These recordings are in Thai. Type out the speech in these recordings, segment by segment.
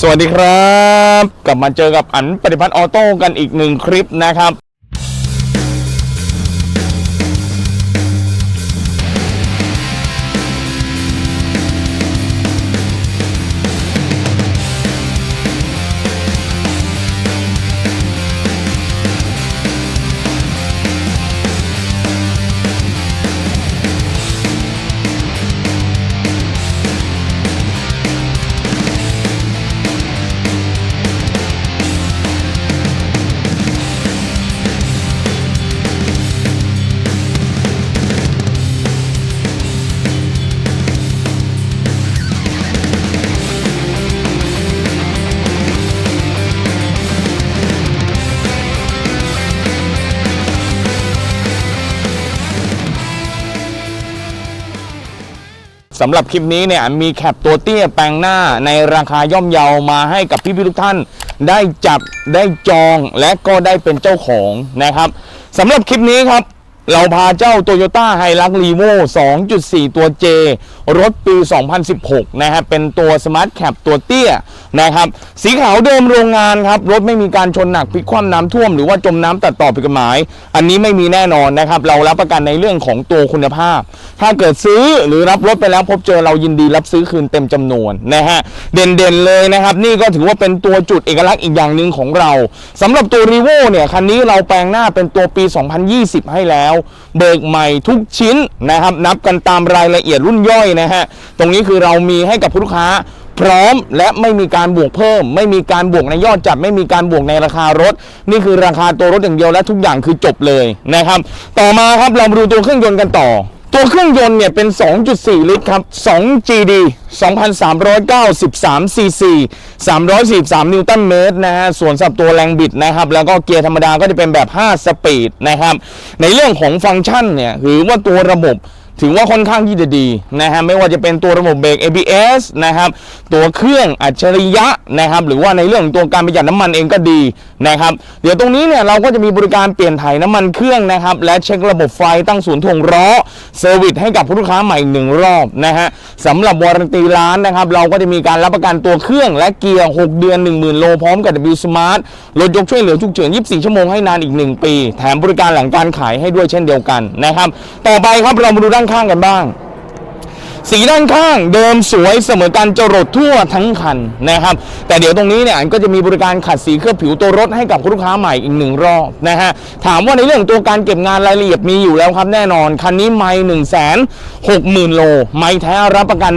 สวัสดีครับ กลับมาเจอกับอันปฏิพัฒน์ออโต้กันอีกหนึ่งคลิปนะครับ สำหรับคลิปนี้เนี่ยมีแคปตัวเตี้ยแปลงหน้าในราคาย่อมเยามาให้กับพี่พี่ทุกท่าน ได้จับได้จองและก็ได้เป็นเจ้าของนะครับสำหรับคลิปนี้ครับ เราพาเจ้า Toyota h i l u x r e v o 2.4 ตัว J รถปี 2016 นะฮะเป็นตัว Smart Cap ตัวเตี้ยนะครับ สีขาวเดิมโรงงานครับ รถไม่มีการชนหนักพลิกคว่ำน้ำท่วม หรือว่าจมน้ำตัดต่อผิดกฎหมาย อันนี้ไม่มีแน่นอนนะครับ เรารับประกันในเรื่องของตัวคุณภาพ ถ้าเกิดซื้อหรือรับรถไปแล้วพบเจอเรายินดีรับซื้อคืนเต็มจำนวนนะฮะเด่นๆเลยนะครับ นี่ก็ถือว่าเป็นตัวจุดเอกลักษณ์อีกอย่างหนึ่งของเราสำหรับตัว r e v o เนี่ยคันนี้เราแปลงหน้าเป็นตัวปี 2020 ให้แล้วเบิกใหม่ทุกชิ้นนะครับ นับกันตามรายละเอียดรุ่นย่อยนะฮะตรงนี้คือเรามีให้กับผู้ลูกค้าพร้อมและไม่มีการบวกเพิ่ม ไม่มีการบวกในยอดจัด ไม่มีการบวกในราคารถ นี่คือราคาตัวรถอย่างเดียวและทุกอย่างคือจบเลยนะครับ ต่อมาครับเรามาดูตัวเครื่องยนต์กันต่อ ตัวเครื่องยนต์เนี่ยเป็น 2.4 ลิตรครับ 2 GD 2,393 cc 343 นิวตันเมตรนะฮะ ส่วนสับตัวแรงบิดนะครับ แล้วก็เกียร์ธรรมดาก็จะเป็นแบบ 5 สปีดนะครับ ในเรื่องของฟังก์ชันเนี่ยถือว่าตัวระบบ ถือว่าค่อนข้างที่จะดีนะฮะไม่ว่าจะเป็นตัวระบบเบรก ABS นะครับตัวเครื่องอัจฉริยะนะครับหรือว่าในเรื่องของตัวการประหยัดน้ำมันเองก็ดีนะครับเดี๋ยวตรงนี้เนี่ยเราก็จะมีบริการเปลี่ยนถ่ายน้ำมันเครื่องนะครับและเช็คระบบไฟตั้งศูนย์ถ่วงล้อเซอร์วิสให้กับผู้ลูกค้าใหม่อีกหนึ่งรอบนะฮะสำหรับวารันตีร้านนะครับเราก็จะมีการรับประกันตัวเครื่องและเกียร์ 6 เดือน 10,000 โลพร้อมกับ W Smart รถยกช่วยเหลือฉุกเฉิน 24 ชั่วโมงให้นานอีก 1 ปี แถมบริการหลังการขายให้ด้วยเช่นเดียวกันนะครับต่อไปครับเรามาดูด้านานข้างกันบ้าง สีด้านข้างเดิมสวยเสมอกันจรดทั่วทั้งคันนะครับ แต่เดี๋ยวตรงนี้เนี่ยอันก็จะมีบริการขัดสีเคลือบผิวตัวรถให้กับลูกค้าใหม่อีกหนึ่งรอบนะฮะถามว่าในเรื่องตัวการเก็บงานรายละเอียดมีอยู่แล้วครับแน่นอน คันนี้ไม่หนึ่งแสนหกหมื่นโล ไม่แท้รับประกัน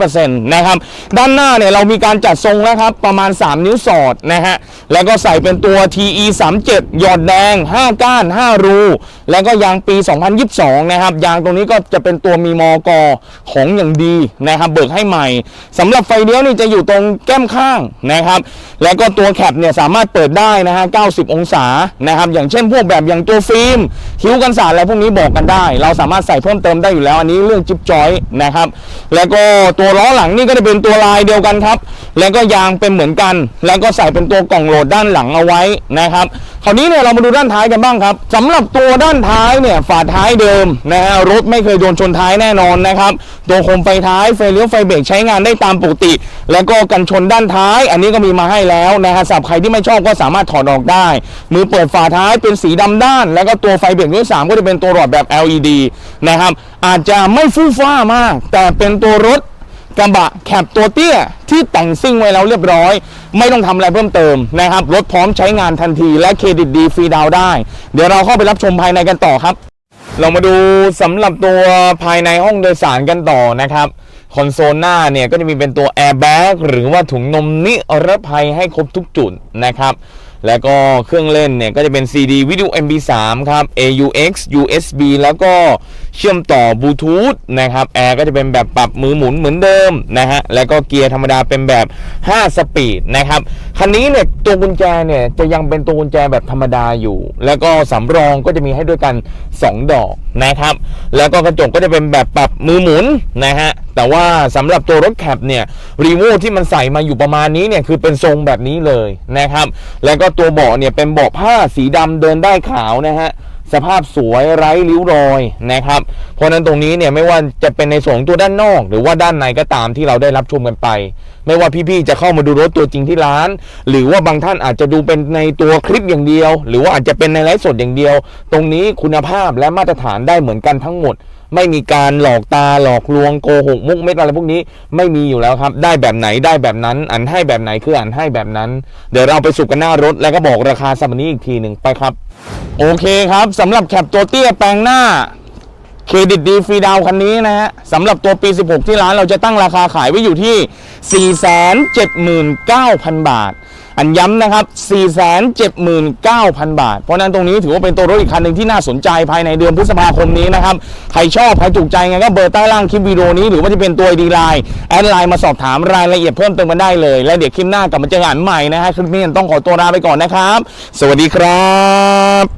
100%นะครับด้านหน้าเนี่ยเรามีการจัดทรงแล้วครับประมาณ 3 นิ้วสอดนะฮะแล้วก็ใส่เป็นตัว TE 37 หยอดแดง 5 ก้าน 5 รู แล้วก็ยางปี 2022 นะครับ ยางตรงนี้ก็จะเป็นตัวมีมอกอของอย่างดีนะครับเบิกให้ใหม่สำหรับไฟเลี้ยวนี่จะอยู่ตรงแก้มข้างนะครับ แล้วก็ตัวแคปเนี่ยสามารถเปิดได้นะฮะ 90 องศานะครับ อย่างเช่นพวกแบบอย่างตัวฟิล์มคิ้วกันสาดอะไรพวกนี้บอกกันได้ เราสามารถใส่เพิ่มเติมได้อยู่แล้วอันนี้เรื่องจิ๊บจอยนะครับ แล้วก็ตัวล้อหลังนี่ก็จะเป็นตัวลายเดียวกันครับ แล้วก็ยางเป็นเหมือนกัน แล้วก็ใส่เป็นตัวกล่องโหลดด้านหลังเอาไว้นะครับคราวนี้เนี่ยเรามาดูด้านท้ายกันบ้างครับสำหรับตัวด้านท้ายเนี่ยฝาท้ายเดิมนะฮะรถไม่เคยโดนชนท้ายแน่นอนนะครับตัวโคมไฟท้ายไฟเลี้ยวไฟเบรกใช้งานได้ตามปกติ แล้วก็กันชนด้านท้าย อันนี้ก็มีมาให้แล้วนะฮะสำหรับใครที่ไม่ชอบก็สามารถถอดออกได้ มือเปิดฝาท้ายเป็นสีดำด้าน แล้วก็ตัวไฟเบรกรุ่นสามก็จะเป็นตัวหลอดแบบ LED นะครับอาจจะไม่ฟู่ฟ้ามาก แต่เป็นตัวรถ กระบะแคปตัวเตี้ยที่แต่งซิ่งไว้แล้วเรียบร้อย ไม่ต้องทำอะไรเพิ่มเติมนะครับรถพร้อมใช้งานทันทีและเครดิตดีฟรีดาวได้ เดี๋ยวเราเข้าไปรับชมภายในกันต่อครับ เรามาดูสำหรับตัวภายในห้องโดยสารกันต่อนะครับคอนโซลหน้าเนี่ยก็จะมีเป็นตัวแอร์แบ็กหรือว่าถุงนมนิรภัยให้ครบทุกจุดนะครับแล้วก็เครื่องเล่นเนี่ยก็จะเป็น CD วิดีโอ MP3 ครับ AUX USB แล้วก็ เชื่อมต่อบลูทูธนะครับแอร์ก็จะเป็นแบบปรับมือหมุนเหมือนเดิมนะฮะแล้วก็เกียร์ธรรมดาเป็นแบบ 5 สปีดนะครับคันนี้เนี่ยตัวกุญแจเนี่ยจะยังเป็นตัวกุญแจแบบธรรมดาอยู่ แล้วก็สำรองก็จะมีให้ด้วยกัน 2 ดอกนะครับ แล้วก็กระจกก็จะเป็นแบบปรับมือหมุนนะฮะแต่ว่าสำหรับตัวรถแคปเนี่ยรีโวที่มันใส่มาอยู่ประมาณนี้เนี่ยคือเป็นทรงแบบนี้เลยนะครับ แล้วก็ตัวเบาะเนี่ยเป็นเบาะผ้าสีดำเดินได้ขาวนะฮะ สภาพสวยไร้ริ้วรอยนะครับ เพราะนั้นตรงนี้เนี่ยไม่ว่าจะเป็นในส่วนของตัวด้านนอก หรือว่าด้านในก็ตามที่เราได้รับชมกันไป ไม่ว่าพี่ๆจะเข้ามาดูรถตัวจริงที่ร้าน หรือว่าบางท่านอาจจะดูเป็นในตัวคลิปอย่างเดียว หรือว่าอาจจะเป็นในไลฟ์สดอย่างเดียว ตรงนี้คุณภาพและมาตรฐานได้เหมือนกันทั้งหมด ไม่มีการหลอกตาหลอกลวงโกหกมุกเม็ดอะไรพวกนี้ไม่มีอยู่แล้วครับ ได้แบบไหนได้แบบนั้น อันให้แบบไหนคืออันให้แบบนั้น เดี๋ยวเราไปสุกกันหน้ารถแล้วก็บอกราคาสัปดาห์นี้อีกทีหนึ่งไปครับ โอเคครับสำหรับแคปตัวเตี้ยแปลงหน้าเครดิตดีฟรีดาวคันนี้นะฮะสำหรับตัวปี 16 ที่ร้านเราจะตั้งราคาขายไว้อยู่ที่ 479,000 บาท อันย้ำนะครับ 479,000 บาท เพราะนั้นตรงนี้ถือว่าเป็นตัวรถอีกคันหนึ่งที่น่าสนใจภายในเดือนพฤษภาคมนี้นะครับ ใครชอบ ใครถูกใจไงก็เบอร์ใต้ล่างคลิปวิดีโอนี้หรือว่าจะเป็นตัวดีไลน์แอดไลน์มาสอบถามรายละเอียดเพิ่มเติมกันได้เลย และเดี๋ยวคลิปหน้ากลับมาเจอกันใหม่นะฮะคลิปนี้ต้องขอตัวลาไปก่อนนะครับ สวัสดีครับ